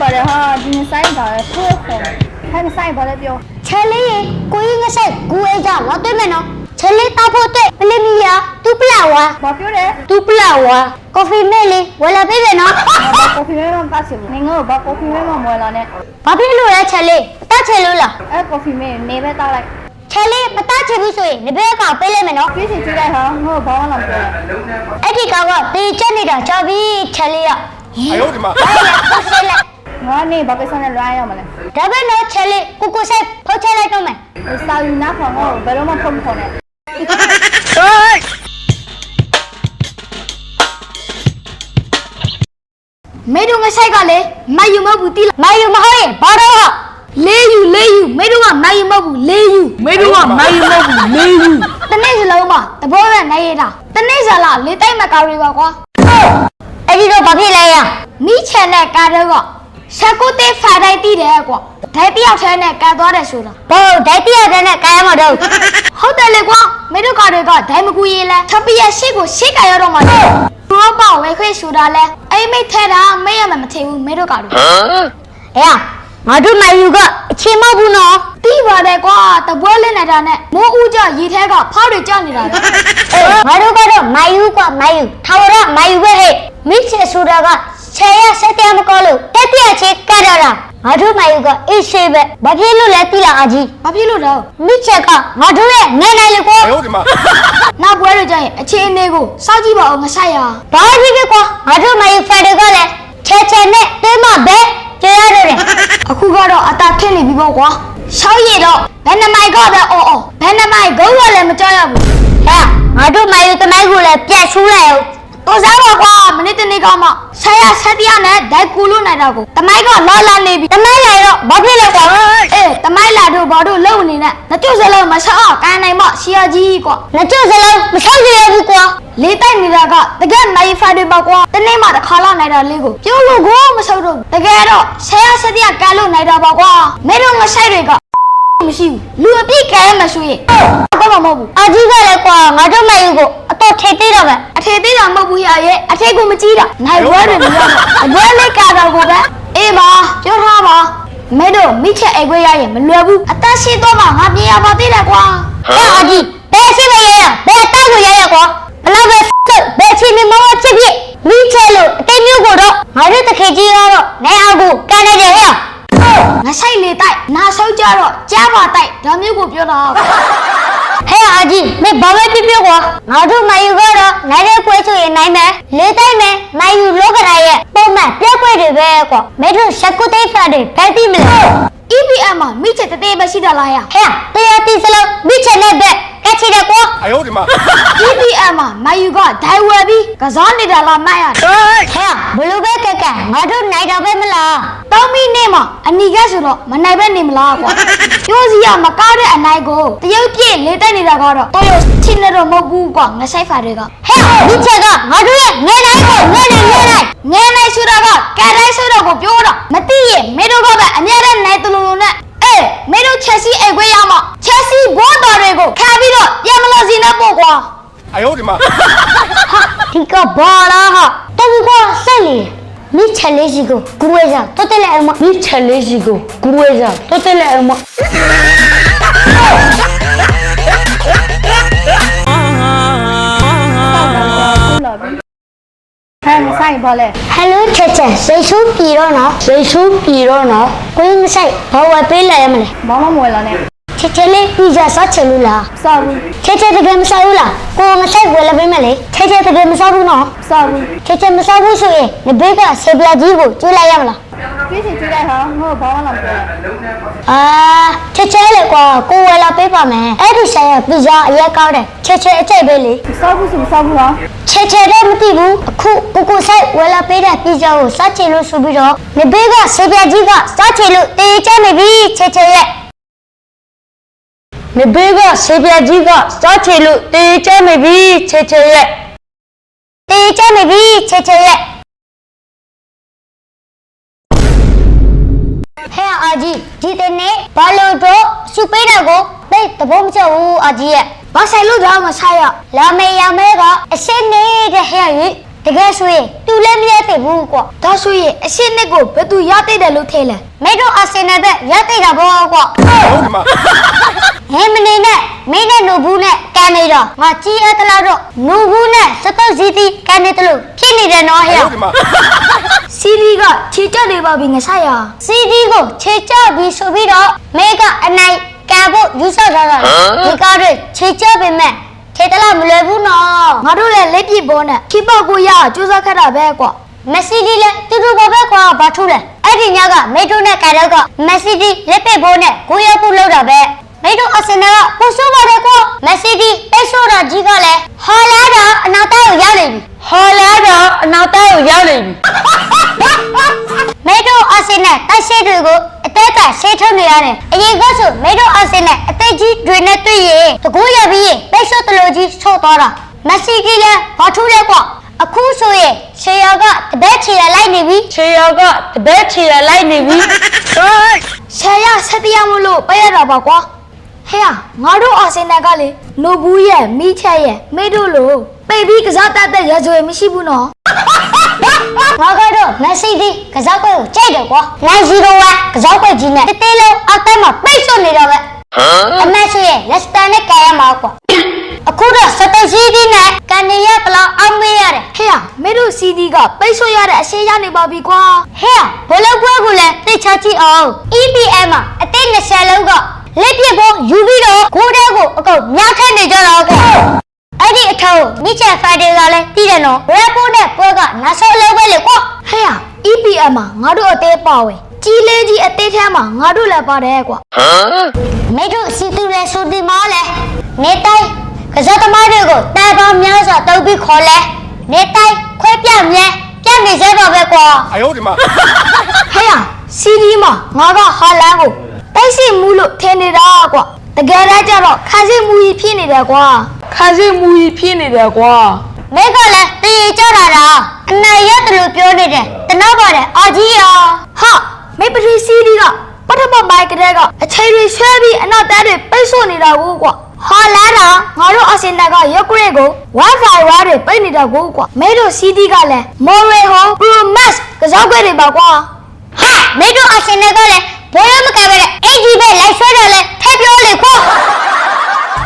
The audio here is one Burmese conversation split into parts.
ပါတယ်ဟာဒီနေ့ဆိုင်တာလေထိုးခေါ်ဟဲ့ဆိုင်ပါလေပြော ချဲလေးရေကိုကြီးငဆိုင်ကူအေးကြတော့တွေ့မယ်နော်ချဲလေးတောက်ဖို့အတွက်ပလီမီယာတူပလာဝါ ဘာပြောတယ် တူပလာဝါကော်ဖီမဲလေးဝယ်လာပေးမယ်နော် ဘာကော်ဖီမဲမပတ်စီဘူးနင်ငါ့ဘာကော်ဖီမဲမမွေလာနဲ့ ဘာဖြစ်လို့လဲချဲလေးအတချဲလို့လား အဲကော်ဖီမဲနေပဲတောက်လိုက် ချဲလေးမတချဘူးဆိုရင်ဒီဘက်ကပေးလိုက်မယ်နော် ပြည့်ချင်ကြည့်လိုက်ဟာငါ့ဘာမှမပြော အဲ့ဒီကောင်ကတေးချက်နေတာကြာပြီချဲလေးရ 哎呦我的妈！ ဘာလဲဆက်ဆက်လိုက်ငါနေဘာကိစ္စနဲ့လွှမ်းရမလဲဒါပဲနော်ချဲလေးကိုကိုဆိုင်ဖောက်ချလိုက်တော့မယ်စာယူနာခေါ်ငါ့ဘယ်တော့မှဖုန်းမခေါ်နဲ့မေတို့ငဆိုင်ကလေမယူမဘူးတီးမယူမဟုတ်ရင်ဘာတော့ဟာလေးယူလေးယူမေတို့ကမယူမဘူးလေးယူမေတို့ကမယူမဘူးလေးယူတနေ့စလုံးမှာတဘောရနေရတာတနေ့စလာလေးတိုက်မကောင်းရီပါကွာအဲ့ဒီတော့ဘာဖြစ်လဲရမိချန်တဲ့ကားတော့ ကဆက်ကုတေးဖာတိုင်းတီးတယ်ကွာဒိုင်တယောက်ထဲနဲ့ကန်သွားတယ်ဆိုတာဘောဒိုင်တယောက်ထဲနဲ့ကန်ရမှာတော့ဟုတ်တယ်လေကွာမေတို့ကားတွေကဒိုင်မကူရေးလဲထပ်ပြရရှေ့ကိုရှေ့ကန်ရတော့မှာဘောပေါ့ဝဲခွေဆိုတာလဲအိမ်မိတ်ထဲတာမေ့ရမှာမထင်ဘူးမေတို့ကားတွေအေးငါတို့နိုင်ယူကအချင်းမဟုတ်ဘူးနော်ပြီးပါတယ်ကွာတပွဲလင်းနေတာနဲ့မိုးဦးကြရေထဲကဖောက်တွေကျနေတာလေအေးငါတို့ကတော့မိုင်ယူကွာမိုင်ယူထာဝရမိုင်ယူပဲဟဲ့မိချေဆိုတာက ဆယ်ရဆက်ပြမကောလို့တက်ပြချေကတ်ရတာငါတို့မယူကအေးရှိပဲဘာဖြစ်လို့လဲသိလားအကြီးဘာဖြစ်လို့တော့မိချက်ကငါတို့ရဲ့ငယ်နိုင်လေကိုဟုတ်ဒီမှာနောက်ပွဲတော့ကြရင်အခြေအနေကိုစောင့်ကြည့်ပါအောင်ငါဆိုင်ရအောင်ဘာဖြစ်ဖြစ်ကွာငါတို့မယူဖက်တွေကလည်းချဲချဲနဲ့တင်းမပဲကြရတော့တယ်အခုကတော့အသာထင်းနေပြီပေါ့ကွာရှောက်ရည်တော့ဘယ်နှမိုက်ကတော့အော်အော်ဘယ်နှမိုက်ဂုံးကလည်းမကြောက်ရဘူးဟဲ့ငါတို့မယူတမိုက်ကိုလည်းပြတ်ဆူးလိုက်အောင် တော်စားပါကွာမနေ့တနေ့ကမှဆရာဆက်တရားနဲ့ဒိုက်ကူလို့နိုင်တော့ကိုတမိုင်းကလာလာနေပြီတမိုင်းလာတော့ဘာဖြစ်လဲကွာအေးတမိုင်းလာတော့ဘာတို့လုံနေနဲ့နှစ်ကျုပ်စလုံးမဆောက်ကန်နိုင်မရှီယာကြီးကွာနှစ်ကျုပ်စလုံးမဆောက်ရဘူးကွာလေးတိုက်နေတာကတကယ်မိုင်ဖာတွေပါကွာတနေ့မှတစ်ခါလောက်နိုင်တာလေးကိုပြောလို့ကိုမဆောက်တော့တကယ်တော့ဆရာဆက်တရားကန်လို့နိုင်တာပါကွာမဲတော့ငဆိုင်တွေက မရှိဘူးလူအပြစ်ကဲမဆိုရင်ဘာမှမဟုတ်ဘူးအကြီးကလည်းကွာငါတို့မယူကိုအတော့ထေသေးတော့ပဲအထေသေးတာမဟုတ်ဘူးရရဲ့အထေကိုမကြည့်တာနိုင်ဘွဲတွေမရဘူးအဘွဲလေးကတော့ကိုပဲအေးပါပြောထားပါမဲတို့မိချက်အိတ်ခွေးရရင်မလွယ်ဘူးအသက်ရှိတော့မှငါပြေရပါသေးတယ်ကွာဟာအကြီးဘယ်ရှိမရရဘယ်တောက်ကိုရရကွာဘလောက်ပဲဘယ်ချင်းမမချစ်ဖြစ်မိချက်လို့အတိတ်မျိုးကိုတော့ငါတို့တခေကြီးကတော့နိုင်အောင်ကိုကန်နေတယ်ဟဲ့ ငါဆိုင်လေတိုက်နာဆောက်ကြတော့ကြားပါတိုက်ဒါမျိုးကိုပြောတာဟဲ့အာကြီးမင်းဘာပဲပြပြကွာငါတို့မယူကတော့နိုင်တဲ့ခွဲဆိုရင်နိုင်မယ်လေတိုက်မယ်မယူလောကရာရဲ့ပုံမှန်ပြက်ခွဲတွေပဲကွာမင်းတို့ရှက်ကုတိတ်ဖာတွေဘယ်တိမလဲ EPM မှာမိချက်တသေးပဲရှိတာလားဟဲ့တရားတိစလုံးမိချက်နဲ့ပဲကချီတယ်ကွာ 哎呦我的妈！ EPM မှာမယူကဒိုင်ဝယ်ပြီးကစားနေတာလားမှတ်ရတယ်ဟဲ့ဘလို့ပဲကက်ကငါတို့နိုင်တော့ပဲမလားတောင်းမိနေမှာအနီကဆိုတော့မနိုင်ပဲနေမလားကွာပြောစီရမကားတဲ့အနိုင်ကိုတရုတ်ပြည့်လေးတက်နေတာကတော့တော်ရချင်းနေတော့မဟုတ်ဘူးကွာငါဆိုင်ဖာတွေက ဟဲ့ဒီချက်ကငါတို့ရဲ့ငယ်နိုင်ကိုငယ်နိုင်ငယ်နိုင်ငယ်နိုင်ဆိုတာကကဲတိုင်းဆိုတော့ကိုပြောတာမသိရင်မေတို့ကပဲအများနဲ့နိုင်တလူလူနဲ့အေးမေတို့ချက်စီအိတ်ခွေးရမှာချက်စီဘောတော်တွေကိုခါပြီးတော့ပြန်မလို့စီနေပို့ကွာ 哎呦我的妈！ ဒီကဘာလာဟာတကူကဆက်လေမိချလေးစီကိုကူဝဲစားတော်တယ်လေအမမိချလေးစီကိုကူဝဲစားတော်တယ်လေအမ လာပြီဟဲ့ဆိုင်ပါလေဟယ်လိုချက်ချက်စိတ်ဆူပြီတော့နော်စိတ်ဆူပြီတော့နော်ကိုင်းမဆိုင်ဘာဝပေးလိုက်ရမလဲဘာမှမွေလာနဲ့ချက်ချက်လေးပီဇာစားချင်လို့လားစားဘူးချက်ချက်တကယ်မစားဘူးလားကိုမဆိုင်ဝယ်လာပေးမယ်လေချက်ချက်တကယ်မစားဘူးနော်စားဘူးချက်ချက်မစားဘူးဆိုရင်ငဘေးကဆေပြာကြီးကိုကျွေးလိုက်ရမလား ပြည့်ချင်ကြည့်လိုက်ဟာငါ့ဘာမှမပြောအာချက်ချက်လေကွာကိုဝယ်လာပေးပါမယ်အဲ့ဒီဆိုင်ကပီဇာအရက်ကောင်းတယ်ချက်ချက်အကျိတ်ပဲလေစားဘူးဆိုစားဘူးဟာချေချေတော့မသိဘူးအခုကိုကိုဆိုင်ဝယ်လာပေးတဲ့ပီဇာကိုစားချင်လို့ဆိုပြီးတော့နေဘေးကဆေးပြကြီးကစားချင်လို့တေးချနေပြီချေချေရဲ့နေဘေးကဆေးပြကြီးကစားချင်လို့တေးချနေပြီချေချေရဲ့တေးချနေပြီချေချေရဲ့ ဟဲ့အာကြီးဒီတနေ့ဘာလို့တော့စူပေးတာကိုတိတ်သဘောမချဘူးအာကြီးရဲ့ဘာဆိုင်လို့တော့မဆိုင်ရလာမေရမဲကအရှင်းနေတဲ့ဟဲ့ရီတကယ်ဆိုရင်သူလည်းမရသေးဘူးကွာဒါဆိုရင်အရှင်းနဲ့ကိုဘယ်သူရသေးတယ်လို့ထင်လဲမဲတော့အာဆင်နယ်ကရသေးတာပေါ့ကွာဟဲ့မနေနဲ့ မင်းနဲ့နူဘူးနဲ့ကန်နေတော့ငါကြီးအပ်တလားတော့နူဘူးနဲ့စတုတ်စီတီကန်နေတလို့ဖြစ်နေတယ်နော်ဟဲ့စီဒီကခြေကျနေပါပြီငါဆိုင်ရစီဒီကိုခြေကျပြီးဆိုပြီးတော့မေကအနိုင်ကဖို့ယူဆထားတာဒီကားတွေခြေကျပေမဲ့ထေတလားမလွယ်ဘူးနော်ငါတို့လည်းလက်ပြဘောနဲ့ခိပောက်ကိုရကြိုးစားခက်တာပဲကွာမက်ဆီဒီလည်းတူတူပဲကွာဘာထူးလဲအဲ့ဒီညကမေထိုနဲ့ကာရော့ကမက်ဆီဒီလက်ပစ်ဖို့နဲ့ကိုရောက်ဖို့လောက်တာပဲ မေတိုအစင်နာကပို့ဆိုးပါတယ်ကွာမက်ဆီဒီပိတ်ဆိုးတာကြီးကလည်းဟာလာတာအနာတိုက်ကိုရောက်နေပြီဟာလာတာအနာတိုက်ကိုရောက်နေပြီမေဒိုအဆင်နဲ့တိုက်ရှိတွေကိုအသက်ကရှေးထုတ်နေရတယ်။အရင်ကဆိုမေဒိုအဆင်နဲ့အသက်ကြီးတွေနဲ့တွေ့ရင်တကူရပြီးရင်ပိတ်ဆို့တလူကြီးဆော့သွားတာ။မက်ဆီကြီးလည်းဘာထူးလဲကွာ။အခုဆိုရင်ခြေရောကတပည့်ခြေရလိုက်နေပြီ။ခြေရောကတပည့်ခြေရလိုက်နေပြီ။ဆရာဆက်တရားမလို့ပြရတာပါကွာ။ ဟဲ့ငါတို့အဆင်နဲ့ကလေနိုဘူးရဲ့မိချက်ရဲ့မေဒိုလို့ပိတ်ပြီးကစားတတ်တဲ့ရကြွေမရှိဘူးနော်။ငါကတော့မက်ဆီဒီကစားပွဲကိုကြိုက်တယ်ကွာ901ကစားပွဲကြီးနဲ့တသေးလုံးအောက်တိုင်းမှာပိတ်ဆို့နေတော့ပဲအမတ်ဆိုရင်လက်စတာနဲ့ကြရမှာကွာအခုတော့စတစီဒီနဲ့ကန်နေရပလောက်အောင်မေးရတယ်ဟဲ့မင်းတို့စီဒီကပိတ်ဆို့ရတဲ့အရှင်းရနေပါပြီကွာဟဲ့ဘလပွဲကိုလည်းသိချကြည့်အောင် EPM မှာအသစ်20လုံးက လက်ပြက်ကိုယူပြီးတော့ခိုးတဲ့ကိုအကုန်မြောက်ထက်နေကြတော့ကဲအဲ့ဒီအထောက်မြစ်ချန်ဖိုင်တေကလည်းတည်တယ်နော်ရဲပိုးနဲ့ပွဲကနောက်ဆုံးလုံးပဲလေကွဟဲ့ရ EPM မှာငါတို့အသေးပါဝင်ကြီးလေးကြီးအသေးထဲမှာငါတို့လည်းပါတယ်ကွဟမ်မိတို့စီသူလည်းဆိုဒီမားလည်းနေတိုင်းကစားသမားတွေကိုတိုင်ပေါင်းများစွာတုပ်ပြီးခေါ်လဲနေတိုင်းခွဲပြမြဲပြနေကြတော့ပဲကွာအယုတ်ဒီမှာဟဲ့ရစီဒီမှာငါကဟာလန်ကို တိုက်စစ်မှုလို့ထင်နေတာကွာတကယ်တမ်းကျတော့ခါစစ်မှုကြီးဖြစ်နေတယ်ကွာခါစစ်မူကြီးဖြစ်နေတယ်ကွာမိကလည်းတည်ကြတာလားအနိုင်ရတယ်လို့ပြောနေတယ်တနာပါတယ်အာကြီးရောဟာမိပထရီစီဒီကပထမမိုက်ကလေးကအချိန်တွေဆွဲပြီးအနောက်တန်းတွေပိတ်ဆို့နေတာကိုကွာဟာလာတာငါတို့အစင်တက်ကရက်ကွရက်ကို Wi-Fi ဝါတွေပိတ်နေတာကိုကွာမိတို့စီဒီကလည်း Moray ဟော Pro Max ကစားခွက်တွေပါကွာဟာမိတို့အစင်တက်ကလည်း ဘောရမကပဲလေ AG ပဲလိုက်ဆွဲတယ်လေထပ်ပြောလေကွာ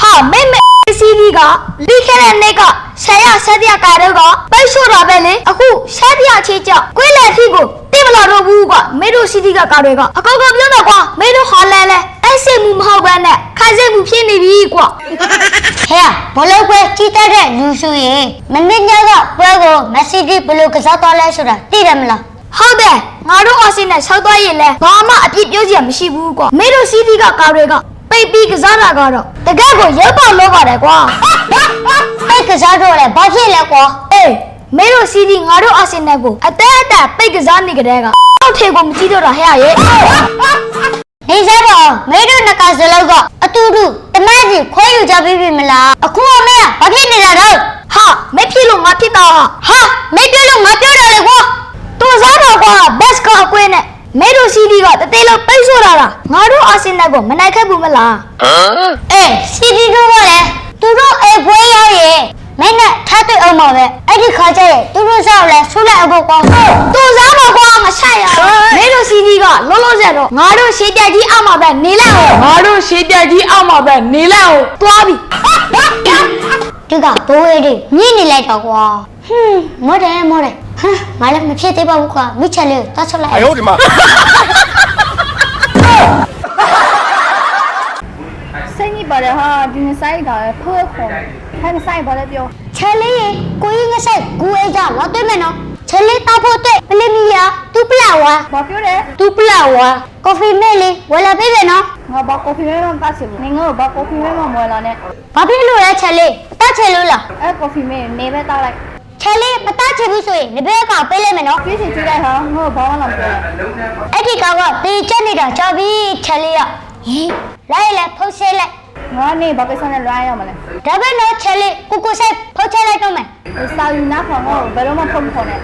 ဟာမေမေစီဒီကပြီးခဲ့တဲ့နေ့ကဆရာဆက်ပြကာတော့ကပိတ်ဆို့တာပဲလေအခုဆက်ပြချေကြောက်ကွေးလက်ဖီကိုတိမလာတော့ဘူးကမေတို့စီဒီကကာတွေကအကောက်ကောက်ပြောတော့ကွာမေတို့ဟာလဲလဲအဲ့စိတ်မှုမဟုတ်ဘဲနဲ့ခိုင်စိတ်မှုဖြစ်နေပြီကွာဟဲ့ဘလို့ကွဲကြီးတတ်တဲ့လူဆိုရင်မနေ့ညကပွဲကိုမက်ဆီဒီဘလို့ကစားသွားလဲဆိုတာသိတယ်မလား ဟုတ်တယ်ငါတို့အဆင်နဲ့ဆောက်သွားရင်လဲဘာမှအပြစ်ပြောစရာမရှိဘူးကွာမေတို့စီဒီကကာတွေကပိတ်ပြီးကစားတာကတော့တကယ့်ကိုရုပ်ပေါက်လို့ပါတယ်ကွာပိတ်ကစားတော့လေဘာဖြစ်လဲကွာအေးမင်းတို့စီဒီငါတို့အဆင်နယ်ကိုအသက်အသက်ပိတ်ကစားနေကြတဲ့ကအောက်ထေကိုမကြည့်တော့တာဟဲ့ရဲ့နေစားတော့မင်းတို့နှစ်ကစလုံးကအတူတူတမန်းစီခွဲယူကြပြီးပြီမလားအခုအမေကဘာဖြစ်နေတာတော့ဟာမဖြစ်လို့ငါဖြစ်တာဟာမပြောလို့ငါပြောတာလေကွာသူစားတော့ကွာဘက်ကအကွင်းနဲ့မဲ တို့စီဒီကတသေးလို့ပိတ်ဆို့လာတာငါတို့အဆင်နယ်ကိုမနိုင်ခဲ့ဘူးမလားအေးစီဒီတို့ကလည်းသူတို့အိမ်ပွဲရောက်ရင်မင်းနဲ့ထားတွေ့အောင်ပါပဲအဲ့ဒီခါကျရင်သူတို့ဆောက်လဲဆူလိုက်အောင်ကွာသူစားမှာကွာမဆိုင်ရမင်းတို့စီဒီကလောလောဆယ်တော့ငါတို့ရှေးတက်ကြီးအောင်ပါပဲနေလိုက်အောင်ငါတို့ရှေးပြကြီးအောက်မှာပဲနေလိုက်အောင်သွားပြီဒီကဘိုးလေးတွေညှိနေလိုက်တော့ကွာဟွန်းမော်တယ်မော်တယ် ဟမ်မလည်းမဖြစ်သေးပါဘူးကွာမိချက်လေးကိုသွားချက်လိုက် 哎呦我的妈！စိတ်ညစ်ပါတယ်ဟာဒီနေ့ဆိုင်ကလည်းဖွဲခေါ်ဟဲ့ဆိုင်ပါလေပြော ချဲလေးရေကိုကြီးငဆိုင်ကူအေးကြတော့တွေ့မယ်နော်ချဲလေးတောက်ဖို့အတွက်ပလင်မီယာတူပလာဝါ ဘာပြောတယ် တူပလာဝါကော်ဖီမဲလေးဝယ်လာပေးမယ်နော် ငါဘာကော်ဖီမဲမပတ်ချင်ဘူးနင်ငါဘာကော်ဖီမဲမမွေလာနဲ့ ဘာဖြစ်လို့လဲချဲလေးတတ်ချင်လို့လား အဲ့ကော်ဖီမဲနေပဲတောက်လိုက် ချဲလေးမတတ်ချင်ဘူးဆိုရင်ဒီဘက်ကပေးလိုက်မယ်နော်ပြည့်ချင်ကြည့်လိုက်ဟာငါဘာမှမပြောအဲ့ဒီကောင်ကတေချက်နေတာကြောက်ပြီချဲလေးရဟင်လိုက်လိုက်ဖုတ်ဆေးလိုက်ငါနေဘာကိစ္စနဲ့လွှမ်းရမလဲဒါပဲနော်ချဲလေးကိုကိုဆိုင်ဖုတ်ချက်လိုက်တော့မယ်စာယူနာခေါ်ငါဘယ်တော့မှဖုန်းခေါ်နဲ့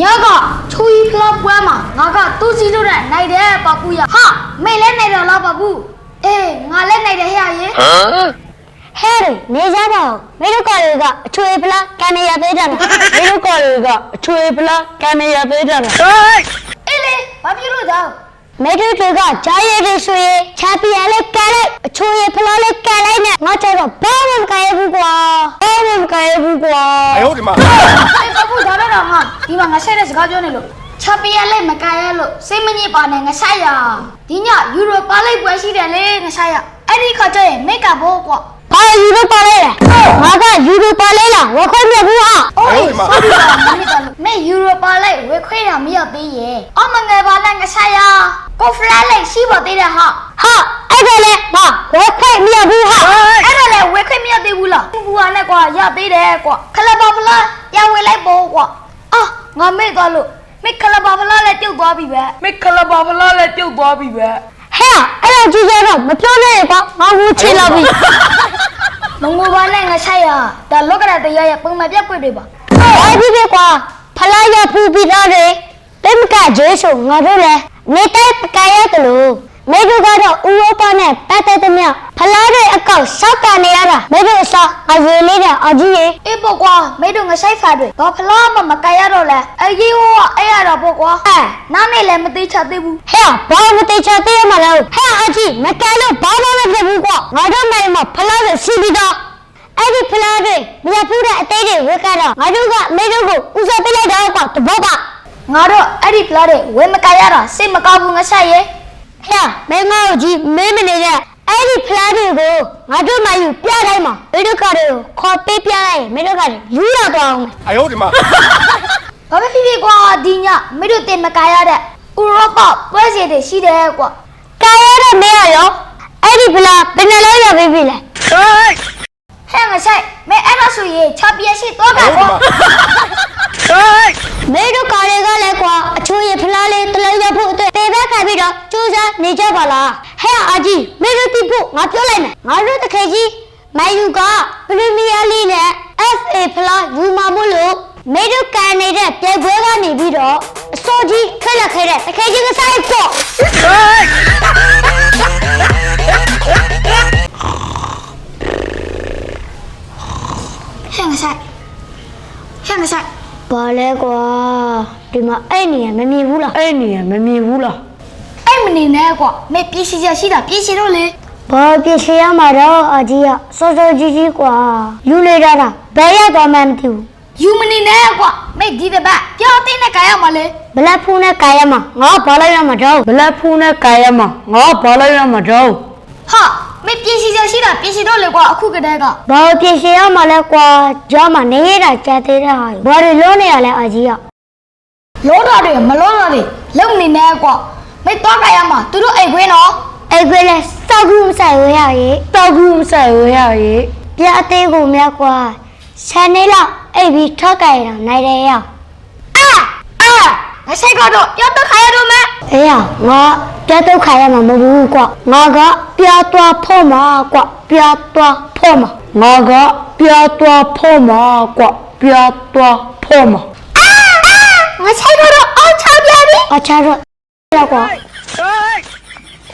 ညကချူရီဖလော့ပွဲမှာငါကသူ့စီတို့နဲ့နိုင်တယ်ပပူရဟာမေလဲနိုင်တော့လားပပူအေးငါလည်းနိုင်တယ်ဟဲ့ရေဟ ဟဲ့နေကြပါဦးမင်းတို့ကော်ရီကအချွေဖလားကန်နေရသေးတယ်နော်မင်းတို့ကော်ရီကအချွေဖလားကန်နေရသေးတယ်နော်ဟေးအေးလေဘာဖြစ်လို့သားမင်းတို့တွေကဂျာရဲတွေဆိုရင်ချာပီယာလေးကန်လိုက်အချွေဖလားလေးကန်လိုက်နဲ့ငါကြောက်တော့ဘာမှမကန်ရဘူးကွာဘာမှမကန်ရဘူးကွာအေးဟုတ်ဒီမှာအေးပပူဒါပဲတော့ငါဒီမှာငါဆက်တဲ့စကားပြောနေလို့ချပီရလဲမကန်ရလို့စိတ်မညစ်ပါနဲ့ငါဆိုင်ရဒီညယူရိုပါလိတ်ပွဲရှိတယ်လေငါဆိုင်ရအဲ့ဒီခါကျရင်မိတ်ကဘောကွာ အာယူလို့ပါလဲငါကယူလို့ပါလဲလားဝခွင့်မရဘူးဟာโอ้ยမမေယူရိုပါလိုက်ဝေခွေးတာမရောက်သေးရဲ့အမငယ်ပါလိုက်ငါရှာရကိုဖလာလိုက်ရှိပေါ်သေးတယ်ဟာဟာအဲ့ဒါလေဟာဝခွင့်မရဘူးဟာအဲ့ဒါလေဝေခွေးမရောက်သေးဘူးလားဘူဟာနဲ့ကွာရောက်သေးတယ်ကွာခလပါဖလာရဝေလိုက်ပေါ်ကွာအာငါမေ့သွားလို့မေခလပါဖလာလည်းပြုတ်သွားပြီပဲမေခလပါဖလာလည်းပြုတ်သွားပြီပဲဟဲ့အဲ့ဒါကြည့်ရတော့မပြောနဲ့ကွာငါဝူချေလာပြီ မငိုပါနဲ့ငါဆိုင်ရဒါလောကရတရားရဲ့ပုံမှန်ပြက်ကွက်တွေပါဘာဖြစ်ဖြစ်ကွာဖလာရဖူပြီးသားတယ်တိမကဂျေဆိုငါတို့လည်းနေတိုင်းပကရတယ်လို့ မေတို့ကတော့ဥရောပနဲ့ပတ်သက်သမျှဖလာတွေအကောက်ရှောက်တာနေရတာမေတို့အစားအရွေလေးတဲ့အကြီးကြီးအေးပေါ့ကွာမေတို့ငါဆိုင်ဖာတွေဘာဖလားမှမကရတော့လဲအကြီးဟောကအဲ့ရတော့ပေါ့ကွာအဲနားနဲ့လည်းမသေးချသေးဘူးဟဲ့ဘာမတိချသေးရမလားဟဲ့အကြီးမကဲလို့ဘာမှမဖြစ်ဘူးကွာငါတို့နိုင်မှာဖလာတွေရှိပြီးသားအဲ့ဒီဖလာတွေမြတ်ဖူးတဲ့အသေးတွေဝက်ကတော့ငါတို့ကမေတို့ကိုဦးစားပေးလိုက်တော့ကွာတဘောကငါတို့အဲ့ဒီဖလားတွေဝယ်မကရတာစိတ်မကောင်းဘူးငါဆိုင်ရဲ့ ဟဲ့မင်းငါ့ကိုကြီးမင်းမနေတဲ့အဲ့ဒီဖလားတွေကိုငါတို့မှယူပြတိုင်းမှာမေတို့ကတွေကိုခေါ်ပေးပြလိုက်ရင်မေတို့ကတွေယူရတော့အောင်မယ် 哎呦我的妈！ ဘာပဲဖြစ်ဖြစ်ကွာဒီညမေတို့တင်မကရတဲ့ဥရောပပွဲစီတွေရှိတယ်ကွာ ကာရတဲ့မင်းရရောအဲ့ဒီဖလားဘယ်နှလုံးရပေးပြီလဲ ဟဲ့ငါဆိုင်မဲအဲ့ဒါဆိုရင်ချပြည့်ရှိတော့က 哎呦我 ကွာ 的妈！ မေတို့ကာတွေကလည်းကွာအချိုးရဖလားလေးတစ်လုံးရဖို့အတွက်တေ ဘက်ခံပြီးတော့စူးစမ်းနေကြပါလားဟဲ့အာကြီးမေတို့တိဖို့ငါပြောလိုက်မယ်ငါတို့တခေကြီးမိုင်ယူကပရီမီယာလိနဲ့ FA ဖလားယူမှာမို့လို့မေတို့ကန်နေတဲ့ပြိုင်ပွဲကနေပြီးတော့အစောကြီးထွက်လာခဲ့တဲ့တခေကြီးကစားပေါ့ဟဲ့ငါဆိုင်ဟဲ့ငါဆိုင်ဘာလဲကွာ ဒီမှာအဲ့နေရမမြင်ဘူးလားအဲ့နေရမမြင်ဘူးလားအဲ့မနေနဲ့ကွာမဲပြည့်စီရရှိတာပြည့်စီတော့လေဘာပြည့်ရှရမှာတော့အာကြီးကစောစောကြီးကြီးကွာယူလေတာတာဘယ်ရောက်သွားမှမသိဘူးယူမနေနဲ့ကွာမဲဒီတပတ်ပြောင်းတင်းနဲ့ကြရမှာလေဘလက်ဖူးနဲ့ကာရမှာငါဘာလိုက်ရမှာတော့ဘလက်ဖူးနဲ့ကာရမှာငါဘာလိုက်ရမှာတော့ဟာမဲပြည့်စီရရှိတာပြည့်စီတော့လေကွာအခုကတည်းကဘာပြည့်ရှရမှာလဲကွာကြောင်းမှာနေရတာကြာသေးတာဟာဘာတွေလုံးနေရလဲအာကြီးက လောတာတွေမလောတာတွေလုံနေနဲ့ကွာမဲတော့ကြရမှာသူတို့အိတ်ခွင်းနော်အဲ့ခွေးလဲစောက်ကူးမဆိုင်ရရရေတောက်ဘူးမဆိုင်ဝဲရရေပြအသေးကိုမြတ်ကွာဆယ်နေလောက်အိပ်ပြီးထောက်ကြရတာနိုင်တယ်ရအာအာငါဆိုင်ကတော့ပြောတော့ခါရတော့မဲအေးရငါပြတ်တော့ခါရမှာမဟုတ်ဘူးကွာငါကပြားသွားဖို့မှာကွာပြားသွားဖို့မှာငါကပြားသွားဖို့မှာကွပြားသွားဖို့မှာ ငါဆိုင်ကတော့အောက်ချပြပြီအချာတော့ကွာ